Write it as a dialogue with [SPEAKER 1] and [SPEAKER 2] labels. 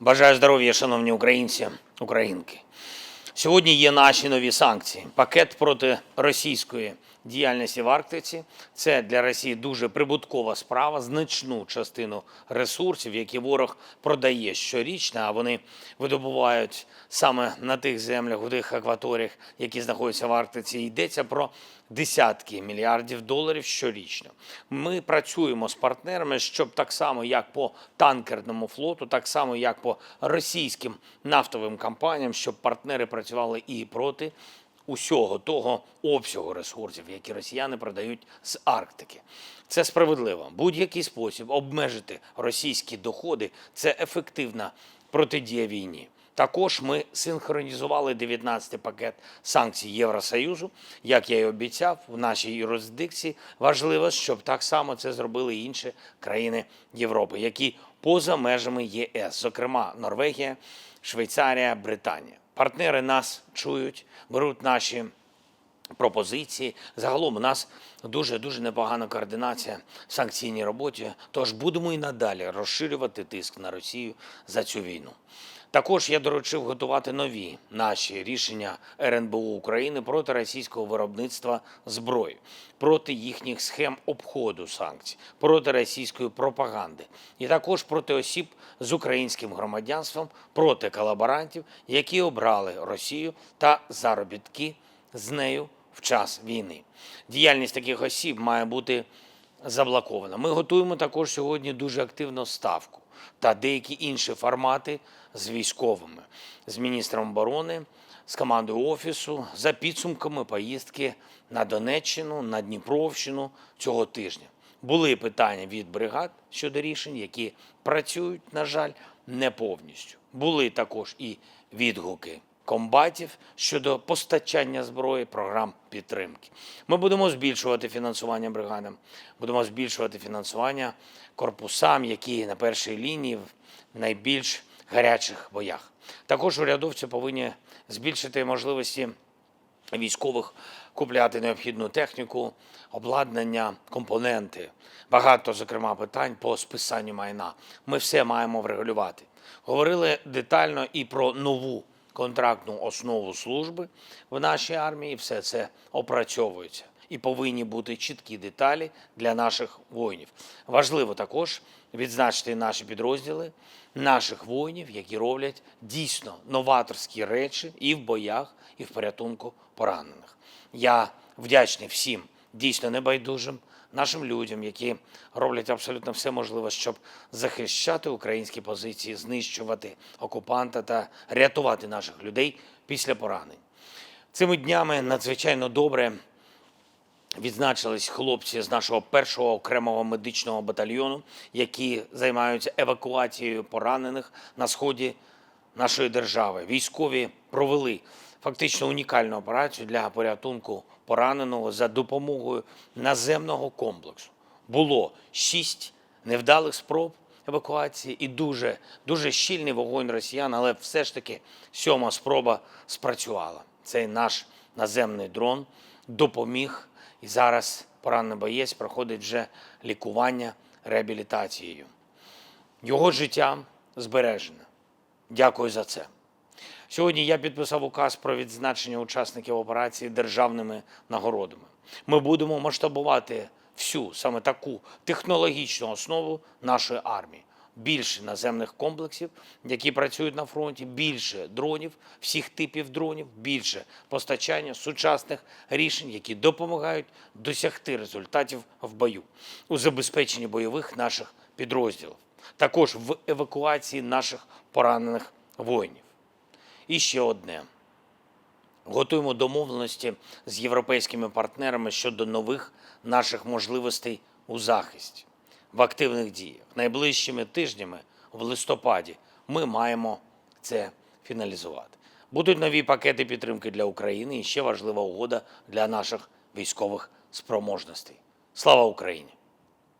[SPEAKER 1] Бажаю здоров'я, шановні українці, українки. Сьогодні є наші нові санкції. Пакет проти російської діяльності в Арктиці. Це для Росії дуже прибуткова справа. Значну частину ресурсів, які ворог продає щорічно, а вони видобувають саме на тих землях, у тих акваторіях, які знаходяться в Арктиці. Йдеться про десятки мільярдів доларів щорічно. Ми працюємо з партнерами, щоб так само, як по танкерному флоту, так само, як по російським нафтовим компаніям, щоб партнери працювали і проти усього того обсягу ресурсів, які росіяни продають з Арктики. Це справедливо. Будь-який спосіб обмежити російські доходи це ефективна протидія війні. Також ми синхронізували 19-й пакет санкцій Євросоюзу. Як я і обіцяв, в нашій юрисдикції важливо, щоб так само це зробили інші країни Європи, які поза межами ЄС, зокрема Норвегія, Швейцарія, Британія. Партнери нас чують, беруть наші пропозиції. Загалом у нас дуже дуже непогана координація в санкційній роботі. Тож будемо і надалі розширювати тиск на Росію за цю війну. Також я доручив готувати нові наші рішення РНБО України проти російського виробництва зброї, проти їхніх схем обходу санкцій, проти російської пропаганди, і також проти осіб з українським громадянством, проти колаборантів, які обрали Росію та заробітки з нею в час війни. Діяльність таких осіб має бути заблокована. Ми готуємо також сьогодні дуже активно ставку та деякі інші формати з військовими, з міністром оборони, з командою офісу за підсумками поїздки на Донеччину, на Дніпровщину цього тижня. Були питання від бригад щодо рішень, які працюють, на жаль, не повністю. Були також і відгуки комбатів щодо постачання зброї, програм підтримки. Ми будемо збільшувати фінансування бригадам, будемо збільшувати фінансування корпусам, які на першій лінії в найбільш гарячих боях. Також урядовці повинні збільшити можливості військових купляти необхідну техніку, обладнання, компоненти. Багато, зокрема, питань по списанню майна. Ми все маємо врегулювати. Говорили детально і про нову контрактну основу служби в нашій армії. Все це опрацьовується. І повинні бути чіткі деталі для наших воїнів. Важливо також відзначити наші підрозділи, наших воїнів, які роблять дійсно новаторські речі і в боях, і в порятунку поранених. Я вдячний всім дійсно небайдужим нашим людям, які роблять абсолютно все можливе, щоб захищати українські позиції, знищувати окупанта та рятувати наших людей після поранень. Цими днями надзвичайно добре відзначились хлопці з нашого першого окремого медичного батальйону, які займаються евакуацією поранених на сході нашої держави. Військові провели фактично унікальну операцію для порятунку пораненого за допомогою наземного комплексу. Було шість невдалих спроб евакуації і дуже, дуже щільний вогонь росіян, але все ж таки сьома спроба спрацювала. Цей наш наземний дрон допоміг, і зараз поранений боєць проходить вже лікування реабілітацією. Його життя збережене. Дякую за це. Сьогодні я підписав указ про відзначення учасників операції державними нагородами. Ми будемо масштабувати всю саме таку технологічну основу нашої армії. Більше наземних комплексів, які працюють на фронті, більше дронів, всіх типів дронів, більше постачання сучасних рішень, які допомагають досягти результатів в бою у забезпеченні бойових наших підрозділів, також в евакуації наших поранених воїнів. І ще одне. Готуємо домовленості з європейськими партнерами щодо нових наших можливостей у захисті, в активних діях. Найближчими тижнями, в листопаді, ми маємо це фіналізувати. Будуть нові пакети підтримки для України і ще важлива угода для наших військових спроможностей. Слава Україні!